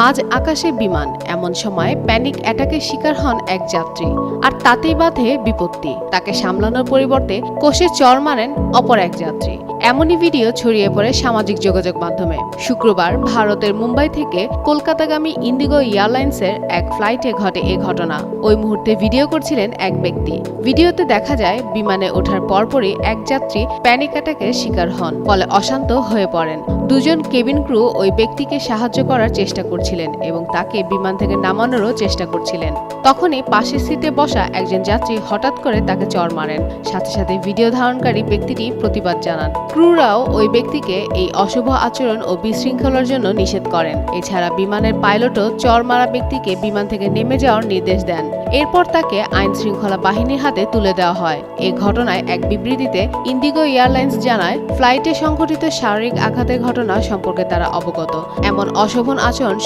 মাঝ আকাশে বিমান, এমন সময় প্যানিক অ্যাটাকের শিকার হন এক যাত্রী আর তাতেই বাধে বিপত্তি। তাকে সামলানোর পরিবর্তে কোষে চর মারেন অপর এক যাত্রী। এমনই ভিডিও ছড়িয়ে পড়ে সামাজিক যোগাযোগ মাধ্যমে। শুক্রবার ভারতের মুম্বাই থেকে কলকাতাগামী ইন্ডিগো এয়ারলাইন্সের এক ফ্লাইটে ঘটে এ ঘটনা। ওই মুহূর্তে ভিডিও করছিলেন এক ব্যক্তি। ভিডিওতে দেখা যায়, বিমানে ওঠার পরপরই এক যাত্রী প্যানিক অ্যাটাকের শিকার হন, ফলে অশান্ত হয়ে পড়েন। দুজন কেবিন ক্রু ওই ব্যক্তিকে সাহায্য করার চেষ্টা করছিলেন এবং তাকে বিমান থেকে নামানোরও চেষ্টা করছিলেন। তখনই পাশের সিটে বসা একজন যাত্রী হঠাৎ করে তাকে চড় মারেন। সাথে সাথে ভিডিও ধারণকারী ব্যক্তিটি প্রতিবাদ জানান। ক্রুরাও ওই ব্যক্তিকে এই অশুভ আচরণ ও বিশৃঙ্খলার জন্য নিষেধ করেন। এছাড়া বিমানের পাইলটও চর মারা ব্যক্তিকে বিমান থেকে নেমে যাওয়ার নির্দেশ দেন। এরপর তাকে আইন শৃঙ্খলা বাহিনীর হাতে তুলে দেওয়া হয়। এ ঘটনায় এক বিবৃতিতে ইন্ডিগো এয়ারলাইন্স জানায়, ফ্লাইটে সংঘটিত শারীরিক আঘাতের ঘটনা সম্পর্কে তারা অবগত। এমন অশোভন আচরণ